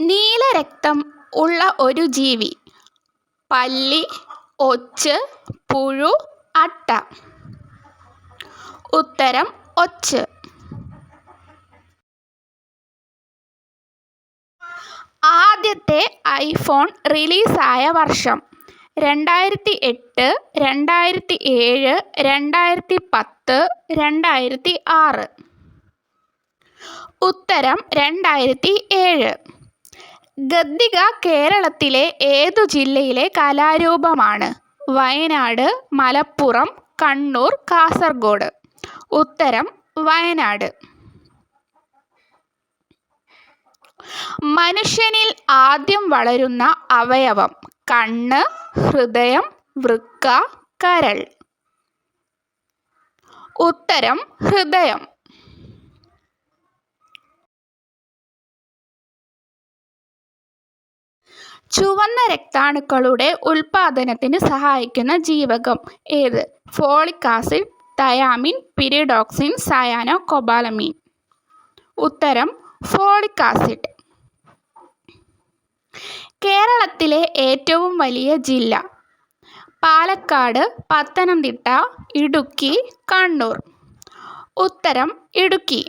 നീലരക്തം ഉള്ള ഒരു ജീവി. പല്ലി ഒച്ച് പുഴു അട്ട. ഉത്തരം ഒച്ച്. ആദ്യത്തെ ഐഫോൺ റിലീസായ വർഷം രണ്ടായിരത്തി എട്ട് രണ്ടായിരത്തി ഏഴ് രണ്ടായിരത്തി പത്ത് രണ്ടായിരത്തി ആറ് ഉത്തരം രണ്ടായിരത്തി ഏഴ് ഗദ്ദിക കേരളത്തിലെ ഏതു ജില്ലയിലെ കലാരൂപമാണ്? വയനാട് മലപ്പുറം കണ്ണൂർ കാസർഗോഡ്. ഉത്തരം വയനാട്. മനുഷ്യനിൽ ആദ്യം വളരുന്ന അവയവം കണ്ണ് ഹൃദയം വൃക്ക കരൾ. ഉത്തരം ഹൃദയം. ചുവന്ന രക്താണുക്കളുടെ ഉൽപാദനത്തിന് സഹായിക്കുന്ന ജീവകം ഏത്? Folic acid thiamine pyridoxine cyanocobalamin. ഉത്തരം ഫോളിക് ആസിഡ്. കേരളത്തിലെ ഏറ്റവും വലിയ ജില്ല പാലക്കാട് പത്തനംതിട്ട ഇടുക്കി കണ്ണൂർ. ഉത്തരം ഇടുക്കി.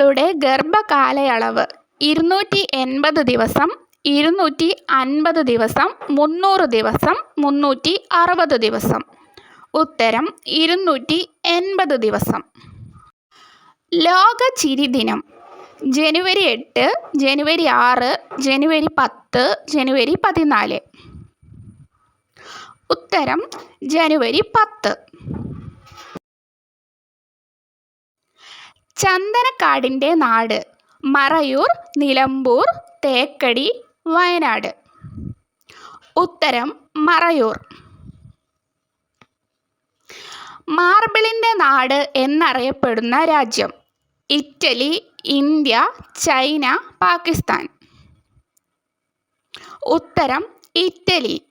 സ്ത്രീകളുടെ ഗർഭകാലയളവ് ഇരുന്നൂറ്റി എൺപത് ദിവസം ഇരുന്നൂറ്റി അൻപത് ദിവസം മുന്നൂറ് ദിവസം മുന്നൂറ്റി അറുപത് ദിവസം. ഉത്തരം ഇരുന്നൂറ്റി എൺപത് ദിവസം. ലോക ചിരി ദിനം. ജനുവരി എട്ട് ജനുവരി ആറ് ജനുവരി പത്ത് ജനുവരി പതിനാല്. ഉത്തരം ജനുവരി പത്ത്. ചന്ദനക്കാടിന്റെ നാട്. മറയൂർ നിലമ്പൂർ തേക്കടി വയനാട്. ഉത്തരം മറയൂർ. മാർബിളിന്റെ നാട് എന്നറിയപ്പെടുന്ന രാജ്യം. Italy India China Pakistan. ഉത്തരം ഇറ്റലി.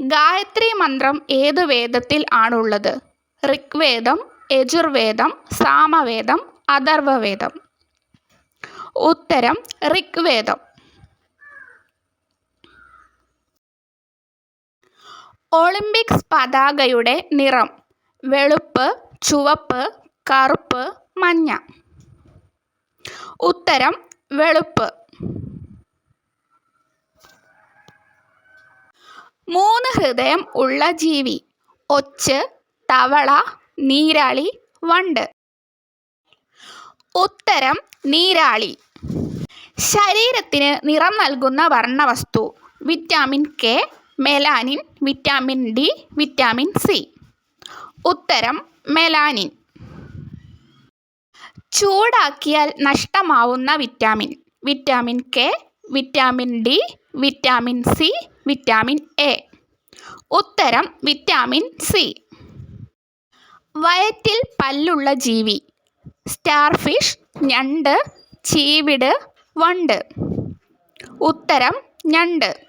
ഗായത്രി മന്ത്രം ഏത് വേദത്തിൽ ആണുള്ളത്? ഋഗ്വേദം യജുർവേദം സാമവേദം അഥർവവേദം. ഉത്തരം ഋഗ്വേദം. ഒളിമ്പിക്സ് പതാകയുടെ നിറം വെളുപ്പ് ചുവപ്പ് കറുപ്പ് മഞ്ഞ. ഉത്തരം വെളുപ്പ്. മൂന്ന് ഹൃദയം ഉള്ള ജീവി ഒച്ച് തവള നീരാളി വണ്ട്. ഉത്തരം നീരാളി. ശരീരത്തിന് നിറം നൽകുന്ന വർണവസ്തു vitamin K melanin vitamin D vitamin C. ഉത്തരം മെലാനിൻ. ചൂടാക്കിയാൽ നഷ്ടമാവുന്ന vitamin vitamin K vitamin D vitamin C vitamin A. ഉത്തരം വിറ്റാമിൻ സി. വയറ്റിൽ പല്ലുള്ള ജീവി. സ്റ്റാർഫിഷ് ഞണ്ട് ചീവിട് വണ്ട്. ഉത്തരം ഞണ്ട്.